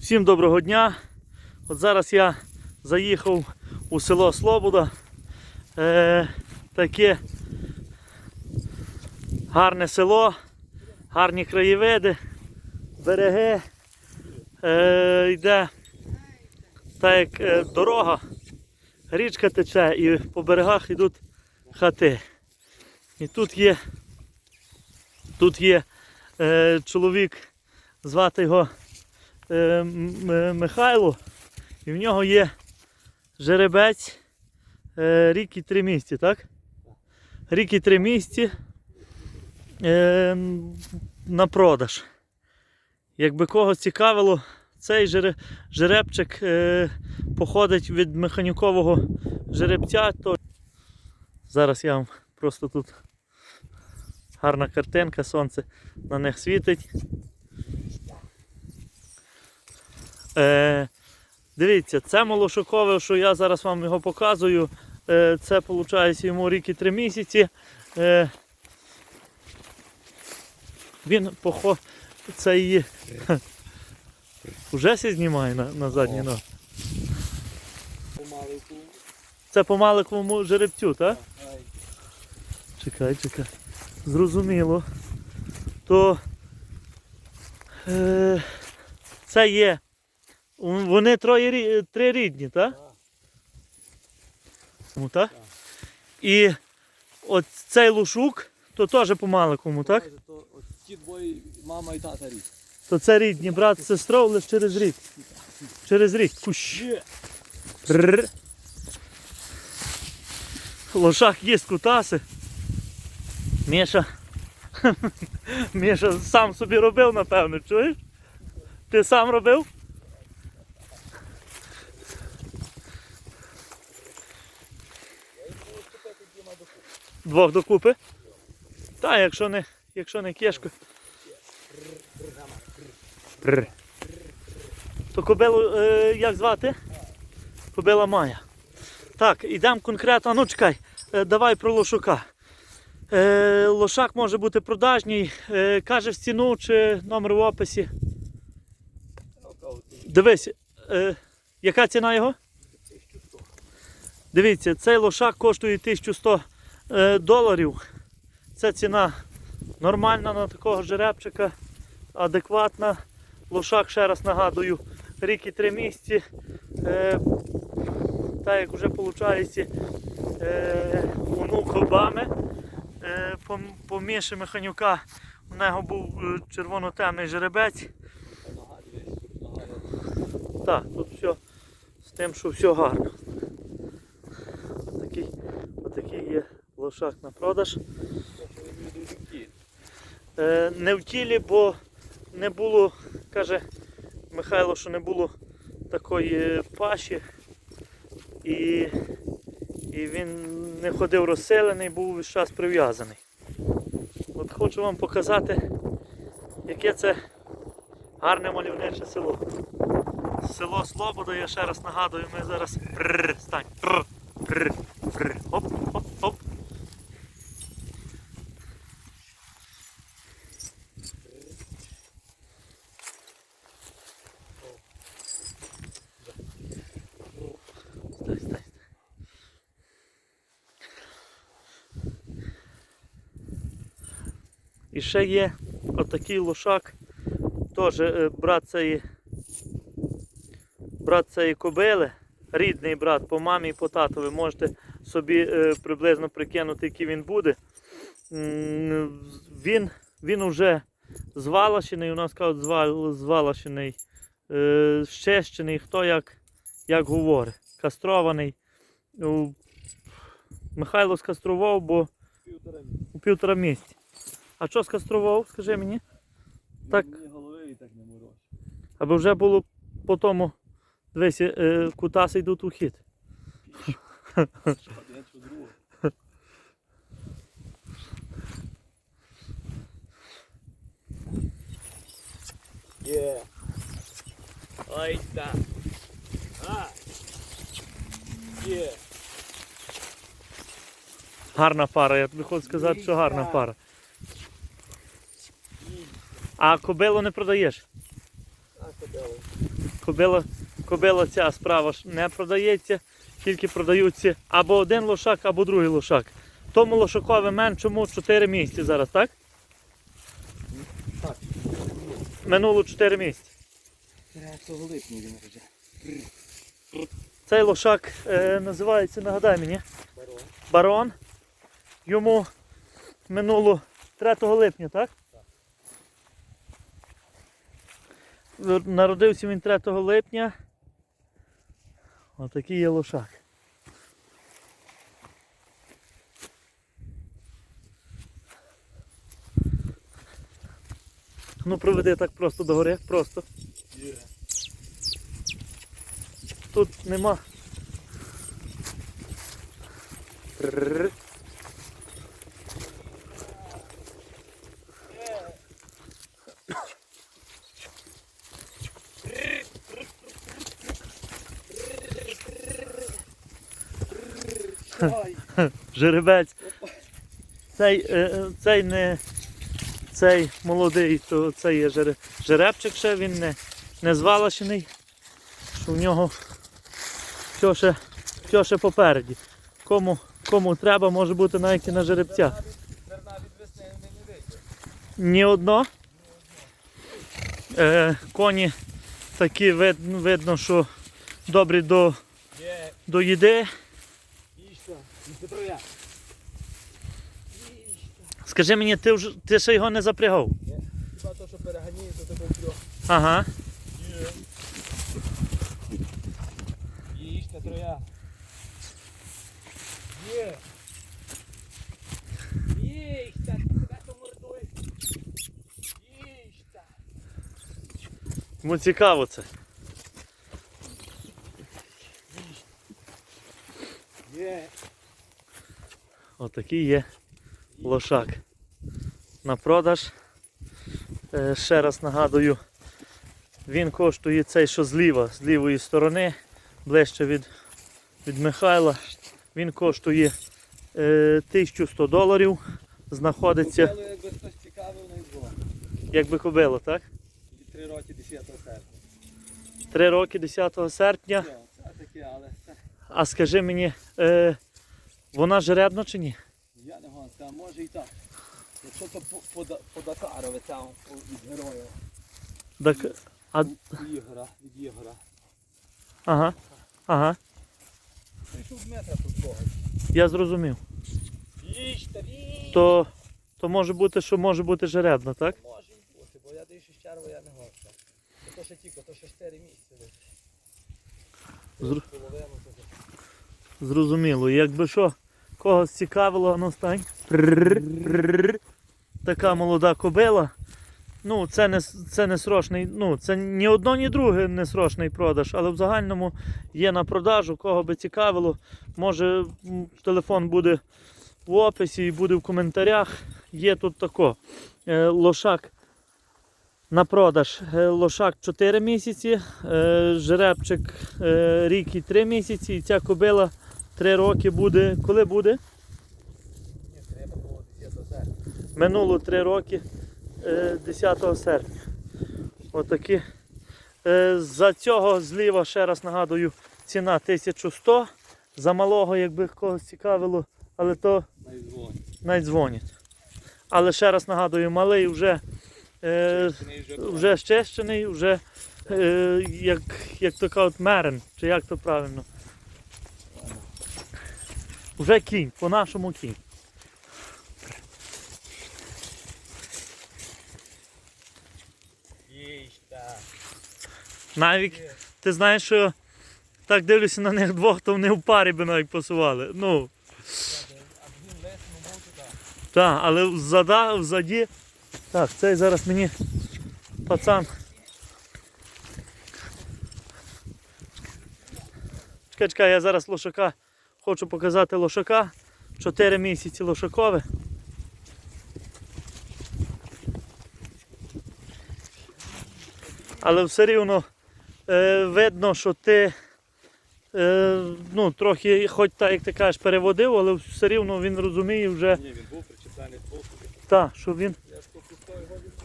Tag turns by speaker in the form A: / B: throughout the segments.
A: Всім доброго дня. От зараз я заїхав у село Слобода. Е, таке гарне село, гарні краєвиди, береги. Е, йде так як е, дорога, річка тече і по берегах йдуть хати. І тут є, тут є е, чоловік, звати його Михайло, і в нього є жеребець е, рік і три місяці, так? Рік і три місяці е, на продаж. Якби когось цікавило, цей жере- жеребчик е, походить від механюкового жеребця, то зараз я вам просто тут гарна картинка, сонце на них світить. Е, дивіться, це молошокове, що я зараз вам його показую. Е, це виходить йому рік і три місяці. Е, він похо... Це її. Уже сі знімає на, на задній ног.
B: Помаленьку.
A: Це по маликовому жеребцю, так? Чекай, чекай. Зрозуміло. То е, це є. Вони троє три рідні, так?
B: Так.
A: Ну, так?
B: Так.
A: І от цей лушук, то теж по маликовому, так?
B: Каже, То, от ті двоє, мама і тата рік.
A: То це рідні, брат з сестрою лише через рік. Через рік. Кущ. Рр. Лошак їсть кутаси. Міша. Міша сам собі робив, напевно, чуєш? Ти сам робив? Двох докупи? Та, якщо не, якщо не кішку. То кобилу е, як звати? Кобила Майя. Так, ідемо конкретно. Ну чекай, е, давай про лошака. Е, лошак може бути продажній. Е, кажеш ціну чи номер в описі. Дивись, е, яка ціна його? Дивіться, цей лошак коштує 1100 е, доларів. Це ціна нормальна на такого жеребчика, адекватна. Лошак, ще раз нагадую, рік і три місяці. Е, так як вже виходить е, онук Обами. Е, по, Механюка у нього був е, червоно-темний жеребець. Так, тут все з тим, що все гарно. Отакий, отакий лошак на продаж. Е, не в тілі, бо не було, каже Михайло, що не було такої паші. І, і він не ходив розселений, був весь час прив'язаний. От хочу вам показати, яке це гарне мальовниче село. Село Слобода, я ще раз нагадую, ми зараз Прррр, стань. Оп. Ще є отакий лошак, теж е, брат цієї, брат цієї кобили, рідний брат по мамі і по татові. Можете собі е, приблизно прикинути, який він буде. Він, він вже звалашений, у нас кажуть, звал- звалашений, е, щещений, хто як, як говорить, кастрований. Михайло скастрував, бо у півтора місяці. А що скастрував, скажи мені? Так.
B: Мені голови і так не мороз.
A: Аби вже було по тому, дивись, е, кутаси йдуть у хід.
B: Є. Ой, так. А. Є.
A: Гарна пара, я тобі хочу сказати, що гарна пара. А кобилу не продаєш?
B: Так, подали.
A: Кобила, кобила ця справа ж не продається, тільки продаються або один лошак, або другий лошак. Тому лошакове меншому 4 місяці зараз, так?
B: Так.
A: Минуло 4 місяці.
B: 3 липня він вже.
A: Цей лошак е, називається, нагадай мені,
B: Барон.
A: барон. Йому минуло 3 липня, так? Так. Народився він 3 липня. Отакий є лошак. Ну проведи так просто догори, просто. Тут нема. Жеребець. Цей, е, цей не цей молодий, то це є жеребчик ще, він не, не звалашений, що в нього все ще, все ще попереді. Кому, кому треба, може бути навіть і на жеребця. Ні одно. Е, коні такі видно, що добрі до, до їди. Скажи мені, ти, вже, ти ще його не запрягав? Ні.
B: Хіба то, що переганіє, то такого трьох.
A: Ага.
B: Є. Їжте троя. Є. Їжте, тебе то мордуй. Їжте.
A: Йому цікаво це.
B: Є.
A: Отакий є лошак. На продаж. Е, ще раз нагадую, він коштує цей, що зліва, з лівої сторони, ближче від, від Михайла. Він коштує е, 1100 доларів. Знаходиться,
B: Купили, якби хтось цікавив, не було.
A: якби кобило, так?
B: І три роки 10 серпня.
A: Три роки 10 серпня.
B: Це таке, але
A: А скажи мені, е, вона жеребна чи ні?
B: я не гоню, а може і так. Якщо то по, по, по Дакарові там від героя.
A: Так, а,
B: У Ігора, від Ігора.
A: ага, ага,
B: Прийшов метра тут когось.
A: я зрозумів.
B: Їжте, їжте.
A: То, то може бути, що може бути жеребна, так?
B: Може і бути, бо я даю з черва, я не гоню. То ще тільки, то ще 4 місяці.
A: Зру-
B: Половину, то
A: зрозуміло. Якби що, когось цікавило, ну стань. Така молода кобила. Ну, Це не це не срочний, ну, це ні одно, ні друге не срочний продаж, але в загальному є на продажу, кого би цікавило, може телефон буде в описі і буде в коментарях. Є тут тако е, лошак на продаж. Е, лошак 4 місяці, е, жеребчик рік і 3 місяці, і ця кобила 3 роки буде. Коли буде?
B: Ні, треба було 10 серпня.
A: Минуло 3 роки е, 10 серпня. Отакі. Е, За цього зліва, ще раз нагадую, ціна 1100. За малого, якби когось цікавило, але то
B: Найдзвонь.
A: навіть дзвонять. Але ще раз нагадую, малий вже, е, вже щещений, вже е, як, як така от мерен, чи як то правильно. Вже кінь, по-нашому кінь.
B: Їжте.
A: Навіть ти знаєш, що так дивлюся на них двох, то вони в парі би навіть пасували. Ну, так, але взада, взаді. Так, цей зараз мені пацан. Чекай, чекай, я зараз лошака хочу показати лошака. 4 місяці лошакове. Але все рівно е, видно, що ти е, ну, трохи, хоч так, як ти кажеш, переводив, але все рівно він розуміє вже,
B: Ні, він був причесаний з боку.
A: що він
B: Я ж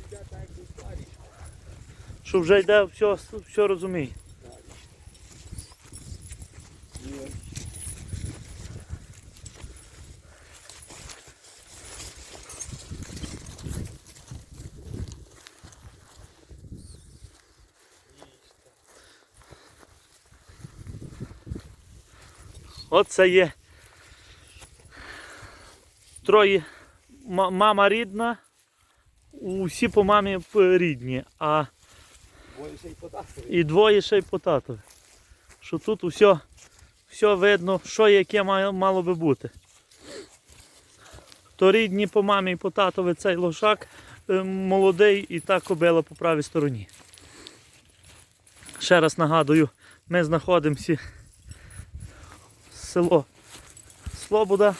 B: йде, так як
A: що вже йде, все, все розуміє. Оце є. Троє. Мама рідна, усі по мамі рідні, а і двоє ще й по татові. Що тут усе, все видно, що яке мало би бути. То рідні по мамі і по татові цей лошак е, молодий і та кобила по правій стороні. Ще раз нагадую, ми знаходимося село Слобода.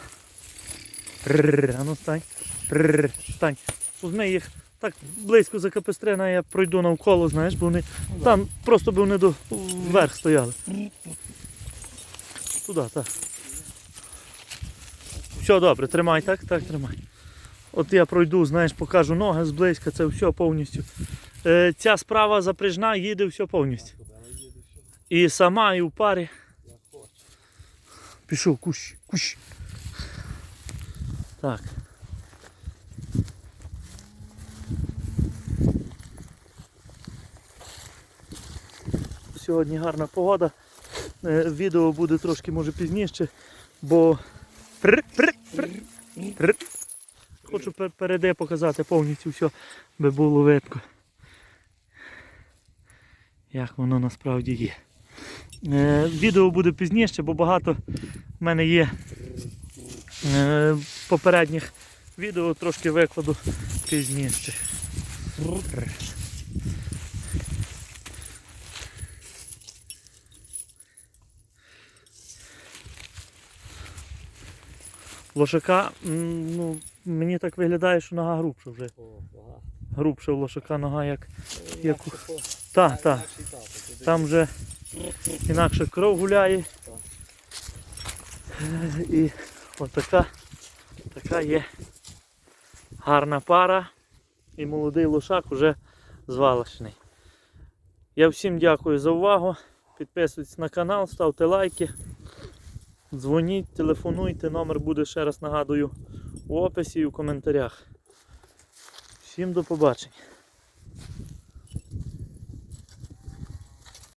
A: А ну стань. Рррр, Стань. Візьми їх так близько за капестрина, я пройду навколо, знаєш, бо вони там просто б вони до вверх стояли. Туди, так. Все добре, тримай, так, так, тримай. От я пройду, знаєш, покажу ноги зблизька, це все повністю. Е, ця справа запряжна, їде все повністю. І сама, і в парі. Пішов, кущ, кущ. Так. Сьогодні гарна погода. Е, Відео буде трошки може пізніше, бо хочу пер- переде показати повністю все, би було видко. Як воно насправді є. Е, відео буде пізніше, бо багато в мене є е, попередніх відео, трошки викладу пізніше. Лошака, ну, мені так виглядає, що нога грубша вже. Грубша у лошака нога як. Яку?
B: по-
A: Так, так. Там вже інакше кров гуляє. І отака така є гарна пара. І молодий лошак уже звалочний. Я всім дякую за увагу. Підписуйтесь на канал, ставте лайки. Дзвоніть, телефонуйте, номер буде ще раз нагадую у описі і у коментарях. Всім до побачення.